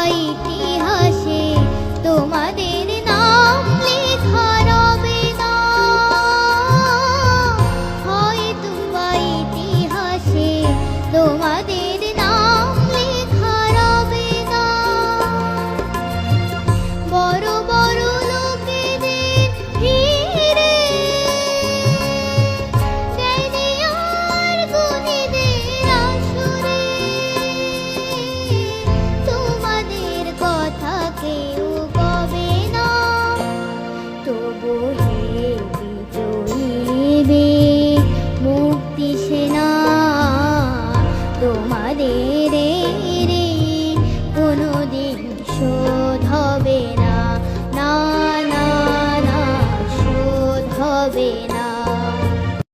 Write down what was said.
পাইতে sin